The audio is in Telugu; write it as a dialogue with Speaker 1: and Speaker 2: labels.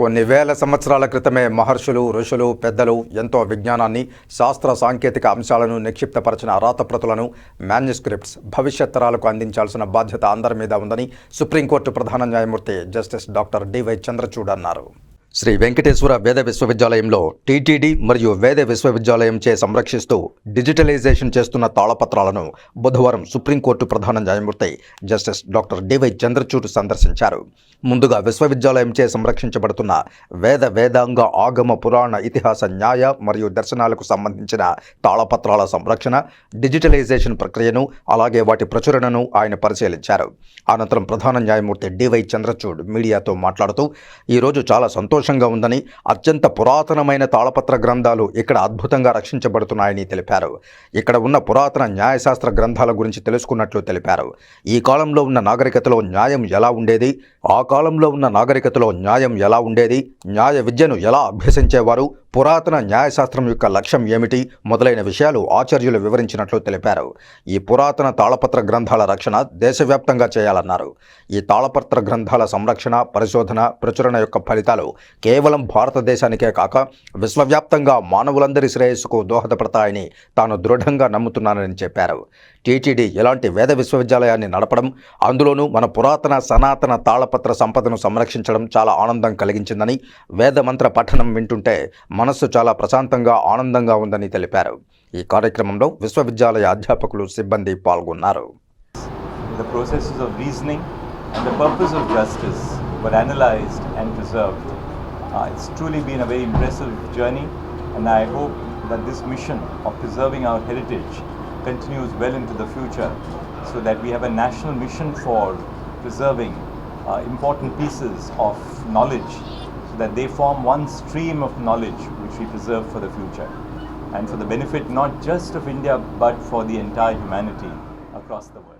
Speaker 1: కొన్ని వేల సంవత్సరాల క్రితమే మహర్షులు ఋషులు పెద్దలు ఎంతో విజ్ఞానాన్ని శాస్త్ర సాంకేతిక అంశాలను నిక్షిప్తపరచిన రాతప్రతులను మాన్యుస్క్రిప్ట్స్ భవిష్యత్ తరాలకు అందించాల్సిన బాధ్యత అందరి మీద ఉందని సుప్రీంకోర్టు ప్రధాన న్యాయమూర్తి జస్టిస్ డాక్టర్ డివై చంద్రచూడ్ అన్నారు. శ్రీ వెంకటేశ్వర వేద విశ్వవిద్యాలయంలో టీటీడీ మరియు వేద విశ్వవిద్యాలయంచే సంరక్షిస్తూ డిజిటలైజేషన్ చేస్తున్న తాళపత్రాలను బుధవారం సుప్రీంకోర్టు ప్రధాన న్యాయమూర్తి జస్టిస్ డాక్టర్ డివై చంద్రచూడ్ సందర్శించారు. ముందుగా విశ్వవిద్యాలయంచే సంరక్షించబడుతున్న వేద వేదాంగ ఆగమ పురాణ ఇతిహాస న్యాయ మరియు దర్శనాలకు సంబంధించిన తాళపత్రాల సంరక్షణ డిజిటలైజేషన్ ప్రక్రియను అలాగే వాటి ప్రచురణను ఆయన పరిశీలించారు. అనంతరం ప్రధాన న్యాయమూర్తి డివై చంద్రచూడ్ మీడియాతో మాట్లాడుతూ ఈరోజు చాలా సంతోషం సంతోషంగా ఉందని అత్యంత పురాతనమైన తాళపత్ర గ్రంథాలు ఇక్కడ అద్భుతంగా రక్షించబడుతున్నాయని తెలిపారు. ఇక్కడ ఉన్న పురాతన న్యాయశాస్త్ర గ్రంథాల గురించి తెలుసుకున్నట్లు తెలిపారు. ఈ కాలంలో ఉన్న నాగరికతలో న్యాయం ఎలా ఉండేది? ఆ కాలంలో ఉన్న నాగరికతలో న్యాయం ఎలా ఉండేది? న్యాయ విద్యను ఎలా అభ్యసించేవారు? పురాతన న్యాయశాస్త్రం యొక్క లక్ష్యం ఏమిటి మొదలైన విషయాలు ఆచార్యులు వివరించినట్లు తెలిపారు. ఈ పురాతన తాళపత్ర గ్రంథాల రక్షణ దేశవ్యాప్తంగా చేయాలన్నారు. ఈ తాళపత్ర గ్రంథాల సంరక్షణ పరిశోధన ప్రచురణ యొక్క ఫలితాలు కేవలం భారతదేశానికే కాక విశ్వవ్యాప్తంగా మానవులందరి శ్రేయస్సుకు దోహదపడతాయని తాను దృఢంగా నమ్ముతున్నానని చెప్పారు. టీటీడీ ఎలాంటి వేద విశ్వవిద్యాలయాన్ని నడపడం అందులోనూ మన పురాతన సనాతన తాళపత్ర సంపదను సంరక్షించడం చాలా ఆనందం కలిగించిందని వేద మంత్ర పఠనం వింటుంటే మనస్సు చాలా ప్రశాంతంగా ఆనందంగా ఉందని తెలిపారు ఈ కార్యక్రమంలో విశ్వవిద్యాలయ అధ్యాపకులు సిబ్బంది పాల్గొన్నారు
Speaker 2: the processes of reasoning and the purpose of justice were analyzed and preserved. Uh, it's truly been a very impressive journey, and I hope that this mission of preserving our heritage continues well into the future so that we have a national mission for preserving uh, important pieces of knowledge that they form one stream of knowledge which we preserve for the future and for the benefit not just of India but for the entire humanity across the world.